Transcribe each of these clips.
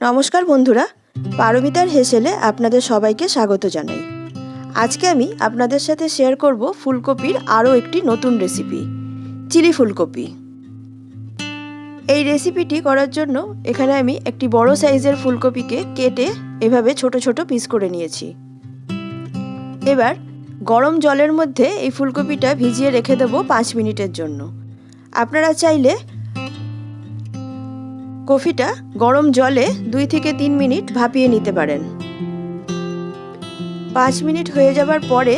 নমস্কার বন্ধুরা, পারমিতার হেসেলে আপনাদের সবাইকে স্বাগত জানাই। আজকে আমি আপনাদের সাথে শেয়ার করব ফুলকপির আরও একটি নতুন রেসিপি চিলি ফুলকপি। এই রেসিপিটি করার জন্য এখানে আমি একটি বড় সাইজের ফুলকপিকে কেটে এভাবে ছোট ছোট পিস করে নিয়েছি। এবার গরম জলের মধ্যে এই ফুলকপিটা ভিজিয়ে রেখে দেবো পাঁচ মিনিটের জন্য। আপনারা চাইলে কফিটা গরম জলে দুই থেকে তিন মিনিট ভাপিয়ে নিতে পারেন। পাঁচ মিনিট হয়ে যাবার পরে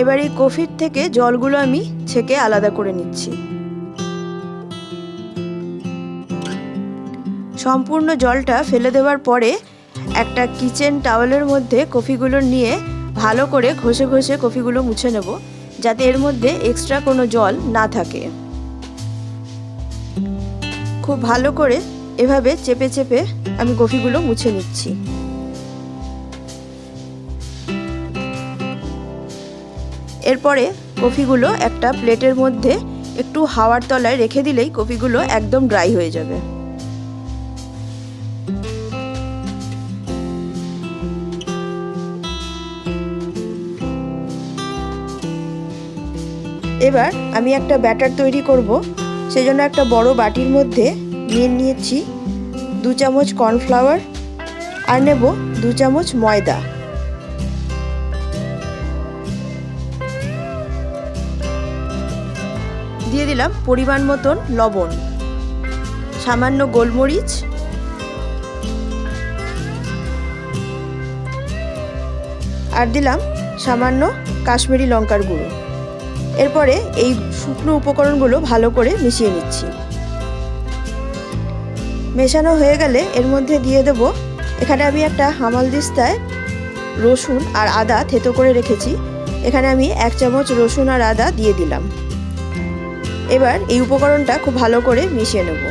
এবার এই কফির থেকে জলগুলো আমি ছেঁকে আলাদা করে নিচ্ছি। সম্পূর্ণ জলটা ফেলে দেওয়ার পরে একটা কিচেন টাওয়েলের মধ্যে কফিগুলো নিয়ে ভালো করে ঘষে ঘষে কফিগুলো মুছে নেব, যাতে এর মধ্যে এক্সট্রা কোনো জল না থাকে। খুব ভালো করে এভাবে চেপে চেপে আমি কফিগুলো মুছে নিচ্ছি। এরপরে কফিগুলো একটা প্লেটের মধ্যে একটু হাওয়ার তলায় রেখে দিলেই কফিগুলো একদম ড্রাই হয়ে যাবে। এবার আমি একটা ব্যাটার তৈরি করব, সেজন্য একটা বড় বাটির মধ্যে নিয়ে নিয়েছি দু চামচ কর্নফ্লাওয়ার আর নেব দু চামচ ময়দা। দিয়ে দিলাম পরিমাণ মতন লবণ, সামান্য গোলমরিচ। আর দিলাম সামান্য কাশ্মীরি লঙ্কার গুঁড়ো। এরপরে এই শুকনো উপকরণগুলো ভালো করে মিশিয়ে নিচ্ছি। মেশানো হয়ে গেলে এর মধ্যে দিয়ে দেব। এখানে আমি একটা হামাল দিস্তায় রসুন আর আদা থেতো করে রেখেছি। এখানে আমি এক চামচ রসুন আর আদা দিয়ে দিলাম। এবার এই উপকরণটা খুব ভালো করে মিশিয়ে নেব।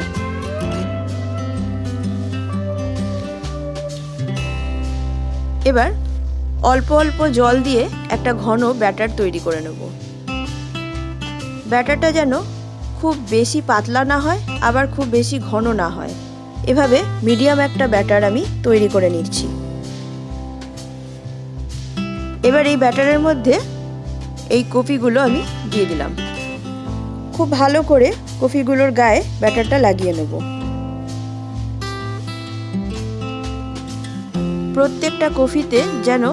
এবার অল্প অল্প জল দিয়ে একটা ঘন ব্যাটার তৈরি করে নেব। ব্যাটারটা যেন খুব বেশি পাতলা না হয়, আবার খুব বেশি ঘন না হয়। এভাবে মিডিয়াম একটা ব্যাটার আমি তৈরি করে নিচ্ছি। এবার এই ব্যাটারের মধ্যে এই কফিগুলো আমি দিয়ে দিলাম। খুব ভালো করে কফিগুলোর গায়ে ব্যাটারটা লাগিয়ে নেব। প্রত্যেকটা কফিতে যেন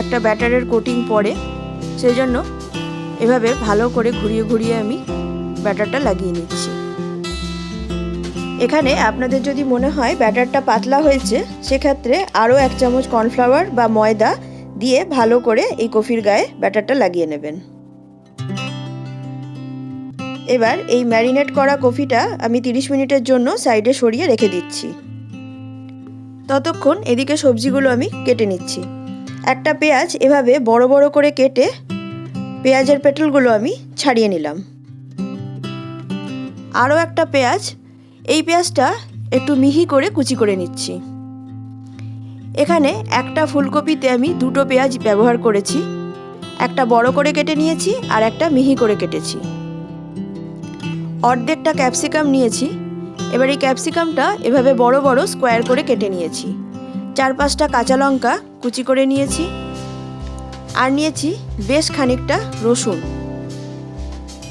একটা ব্যাটারের কোটিং পড়ে সেই জন্য এভাবে ভালো করে ঘুরিয়ে ঘুরিয়ে আমি ব্যাটারটা লাগিয়ে নিচ্ছি। এখানে আপনাদের যদি মনে হয় ব্যাটারটা পাতলা হয়েছে, সেক্ষেত্রে আরও এক চামচ কর্নফ্লাওয়ার বা ময়দা দিয়ে ভালো করে এই কফির গায়ে ব্যাটারটা লাগিয়ে নেবেন। এবার এই ম্যারিনেট করা কফিটা আমি 30 মিনিটের জন্য সাইডে সরিয়ে রেখে দিচ্ছি। ততক্ষণ এদিকে সবজিগুলো আমি কেটে নিচ্ছি। একটা পেঁয়াজ এভাবে বড় বড় করে কেটে পেঁয়াজের পেটলগুলো আমি ছাড়িয়ে নিলাম। আরও একটা পেঁয়াজ এই পেঁয়াজটা একটু মিহি করে কুচি করে নিচ্ছি। এখানে একটা ফুলকপিতে আমি দুটো পেঁয়াজ ব্যবহার করেছি। একটা বড় করে কেটে নিয়েছি আর একটা মিহি করে কেটেছি। অর্ধেকটা ক্যাপসিকাম নিয়েছি। এবার এই ক্যাপসিকামটা এভাবে বড় বড় স্কোয়ার করে কেটে নিয়েছি। চার পাঁচটা কাঁচা লঙ্কা কুচি করে নিয়েছি। আর নিয়েছি বেশ খানিকটা রসুন।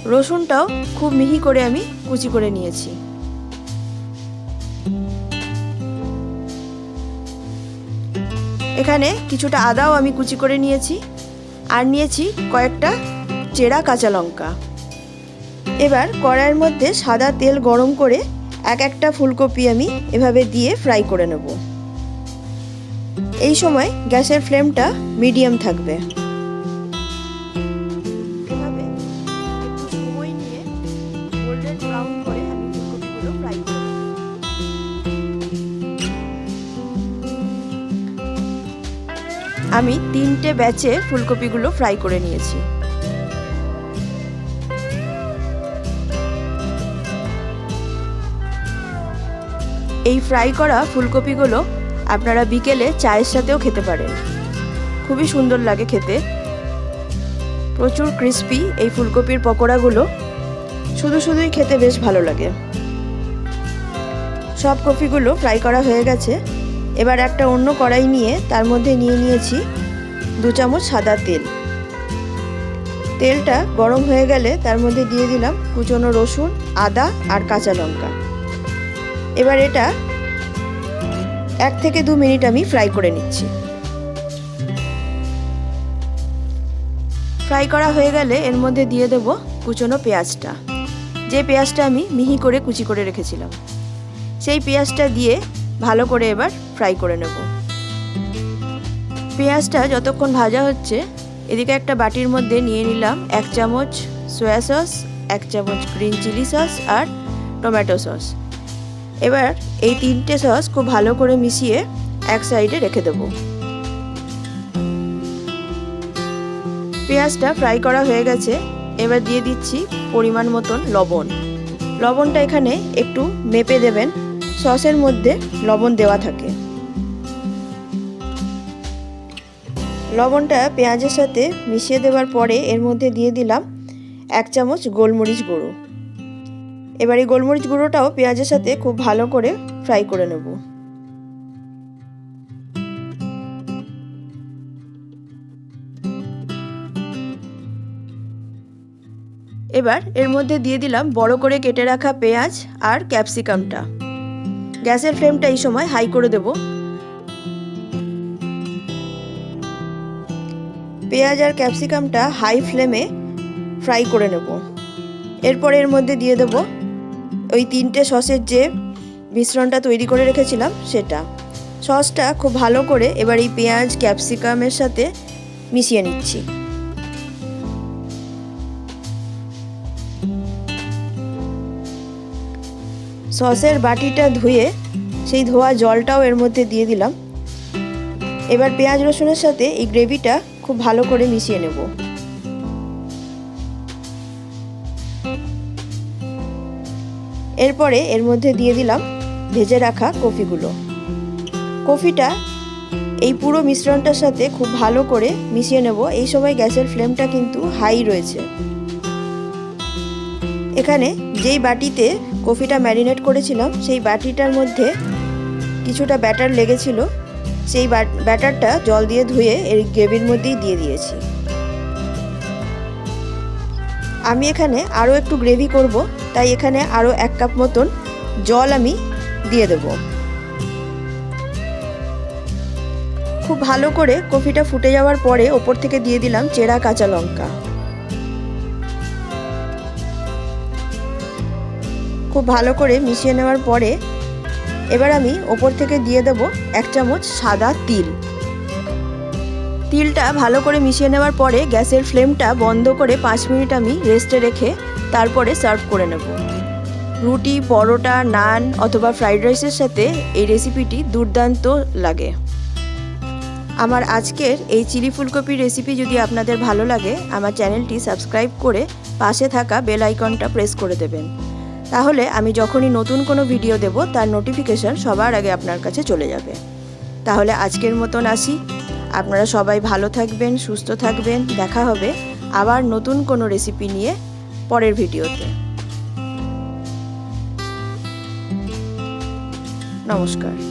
রসুনটাও খুব মিহি করে আমি কুচি করে নিয়েছি। এখানে কিছুটা আদাও আমি কুচি করে নিয়েছি আর নিয়েছি কয়েকটা চেরা কাঁচা লঙ্কা। এবার কড়াইয়ের মধ্যে সাদা তেল গরম করে এক একটা ফুলকপি আমি এভাবে দিয়ে ফ্রাই করে নেব। এই সময় গ্যাসের ফ্লেমটা মিডিয়াম থাকবে। আমি তিনটে ব্যাচে ফুলকপিগুলো ফ্রাই করে নিয়েছি। এই ফ্রাই করা ফুলকপিগুলো আপনারা বিকেলে চায়ের সাথেও খেতে পারেন। খুবই সুন্দর লাগে খেতে। প্রচুর ক্রিস্পি এই ফুলকপির পকোড়াগুলো। শুধু শুধুই খেতে বেশ ভালো লাগে। সব কপিগুলো ফ্রাই করা হয়ে গেছে। এবার একটা অন্য কড়াই নিয়ে তার মধ্যে নিয়ে নিয়েছি দু চামচ সাদা তেল। তেলটা গরম হয়ে গেলে তার মধ্যে দিয়ে দিলাম কুচনো রসুন, আদা আর কাঁচা লঙ্কা। এবার এটা এক থেকে দু মিনিট আমি ফ্রাই করে নিচ্ছি। ফ্রাই করা হয়ে গেলে এর মধ্যে দিয়ে দেব কুচনো পেঁয়াজটা। যে পেঁয়াজটা আমি মিহি করে কুচি করে রেখেছিলাম। সেই পেঁয়াজটা দিয়ে ভালো করে এবার ফ্রাই করে নেব। পেঁয়াজটা যতক্ষণ ভাজা হচ্ছে, এদিকে একটা বাটির মধ্যে নিয়ে নিলাম এক চামচ সয়া সস এক চামচ গ্রিন চিলি সস আর টমেটো সস এবার এই তিনটে সস খুব ভালো করে মিশিয়ে এক সাইডে রেখে দেবো। পেঁয়াজটা ফ্রাই করা হয়ে গেছে, এবার দিয়ে দিচ্ছি পরিমাণ মতন লবণ। লবণটা এখানে একটু মেপে দেবেন সসের মধ্যে লবণ দেওয়া থাকে। লবণটা পেঁয়াজের সাথে মিশিয়ে দেওয়ার পরে এর মধ্যে দিয়ে দিলাম এক চামচ গোলমরিচ গুঁড়ো। এবার এই গোলমরিচ গুঁড়োটাও পেঁয়াজের সাথে খুব ভালো করে ফ্রাই করে নেব। এবার এর মধ্যে দিয়ে দিলাম বড় করে কেটে রাখা পেঁয়াজ আর ক্যাপসিকামটা। গ্যাসের ফ্লেমটা এই সময় হাই করে দেব। পেঁয়াজ আর ক্যাপসিকামটা হাই ফ্লেমে ফ্রাই করে নেব। এরপর এর মধ্যে দিয়ে দেব ওই তিনটে সসের যে মিশ্রণটা তৈরি করে রেখেছিলাম সেটা। সসটা খুব ভালো করে এবার এই পেঁয়াজ, ক্যাপসিকামের সাথে মিশিয়ে নিচ্ছি। সসের বাটিটা ধুয়ে সেই ধোয়া জলটাও এর মধ্যে দিয়ে দিলাম। এবার পেঁয়াজ রসুনের সাথে এই গ্রেভিটা খুব ভালো করে মিশিয়ে নেব। এরপরে এর মধ্যে দিয়ে দিলাম ভেজে রাখা কফিগুলো। কফিটা এই পুরো মিশ্রণটার সাথে খুব ভালো করে মিশিয়ে নেব। এই সময় গ্যাসের ফ্লেমটা কিন্তু হাই রয়েছে। এখানে যেই বাটিতে কফিটা ম্যারিনেট করেছিলাম, সেই বাটিটার মধ্যে কিছুটা ব্যাটার লেগেছিল। সেই ব্যাটারটা জল দিয়ে ধুয়ে এর গ্রেভির মধ্যেই দিয়ে দিয়েছি। আমি এখানে আরও একটু গ্রেভি করব, তাই এখানে আরও এক কাপ মতন জল আমি দিয়ে দেব। খুব ভালো করে কফিটা ফুটে যাওয়ার পরে ওপর থেকে দিয়ে দিলাম চেরা কাঁচা লঙ্কা। খুব ভালো করে মিশিয়ে নেওয়ার পরে এবার আমি ওপর থেকে দিয়ে দেব এক চামচ সাদা তিল। তিলটা ভালো করে মিশিয়ে নেওয়ার পরে গ্যাসের ফ্লেমটা বন্ধ করে পাঁচ মিনিট আমি রেস্টে রেখে তারপরে সার্ভ করে নেব। রুটি, পরোটা, নান অথবা ফ্রাইড রাইসের সাথে এই রেসিপিটি দুর্দান্ত লাগে। আমার আজকের এই চিলি ফুলকপির রেসিপি যদি আপনাদের ভালো লাগে, আমার চ্যানেলটি সাবস্ক্রাইব করে পাশে থাকা বেল আইকনটা প্রেস করে দেবেন। তাহলে আমি যখনই নতুন কোনো ভিডিও দেব, তার নোটিফিকেশান সবার আগে আপনার কাছে চলে যাবে। তাহলে আজকের মতন আসি। আপনারা সবাই ভালো থাকবেন, সুস্থ থাকবেন। দেখা হবে আবার নতুন কোনো রেসিপি নিয়ে পরের ভিডিওতে নমস্কার।